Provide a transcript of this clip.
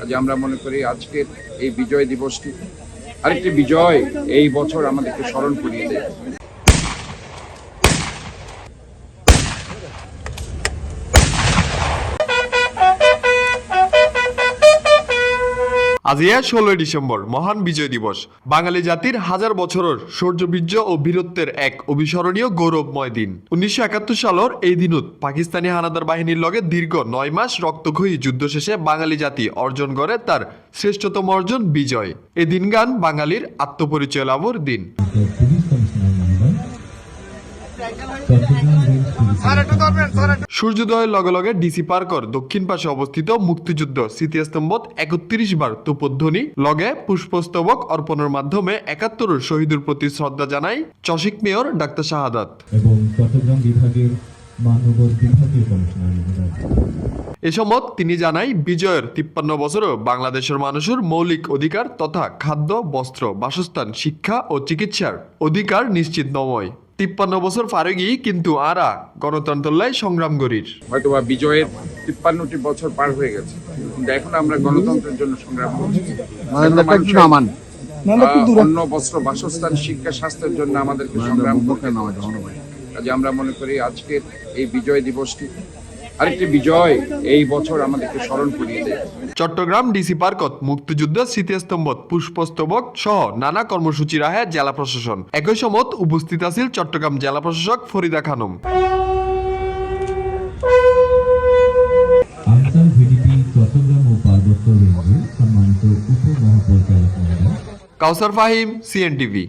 কাজে আমরা মনে করি আজকের এই বিজয় দিবসটি, আরেকটি বিজয় এই বছর আমাদেরকে স্মরণ করিয়ে দেয়। আজিয়া ষোলোই ডিসেম্বর, মহান বিজয় দিবস। বাঙালি জাতির হাজার বছরের শৌর্যবীর্য ও বীরত্বের এক অবিস্মরণীয় গৌরবময় দিন। উনিশশো একাত্তর সালের এই দিনত পাকিস্তানি হানাদার বাহিনীর লগে দীর্ঘ নয় মাস রক্তক্ষয়ী যুদ্ধ শেষে বাঙালি জাতি অর্জন করে তার শ্রেষ্ঠতম অর্জন বিজয়। এ দিন গান বাঙালির আত্মপরিচয় লাভর দিন। সূর্যোদয়ের লগে লগে ডিসি পার্কর দক্ষিণ পাশে অবস্থিত মুক্তিযুদ্ধ স্মৃতিস্তম্ভত একত্রিশ বার তোপধ্বনি লগে পুষ্পস্তবক অর্পণের মাধ্যমে একাত্তর শহীদের প্রতি শ্রদ্ধা জানাই চসিক মেয়র ডাক্তার শাহাদাত। এবং চট্টগ্রাম বিভাগের মানবর বিভাগীয় কমিশনার তিনি জানাই বিজয়ের তিপ্পান্ন বছরও বাংলাদেশের মানুষের মৌলিক অধিকার তথা খাদ্য বস্ত্র বাসস্থান শিক্ষা ও চিকিৎসার অধিকার নিশ্চিত নময়। তিপ্পান্ন বছর ফারেগি কিন্তু আরা গণতন্ত্রলাই সংগ্রাম গরির। হয়তো বা বিজয়ের তিপ্পান্নটি বছর পার হয়ে গেছে। কিন্তু এখন আমরা গণতন্ত্রের জন্য সংগ্রাম করছি। অন্ন বস্ত্র বাসস্থান শিক্ষা স্বাস্থ্যের জন্য আমাদেরকে সংগ্রাম করতে। কাজে আমরা মনে করি আজকের এই বিজয় দিবসটি আরেকটি বিজয় এই বছর আমাদেরকে স্মরণ করিয়ে দেয়। চট্টগ্রাম ডিসি পার্কত মুক্তিযুদ্ধ স্মৃতিস্তম্ভত পুষ্পস্তবক সহ নানা কর্মসূচি রাহে জেলা প্রশাসন। একই সময় উপস্থিত আছিল চট্টগ্রাম জেলা প্রশাসক ফরিদা খানম। আনসার ভিডিপি চট্টগ্রাম ও পার্বত্য সম্মানিত উপমহাপরিচালক কাউসার ফাহিম সিএনটিভি।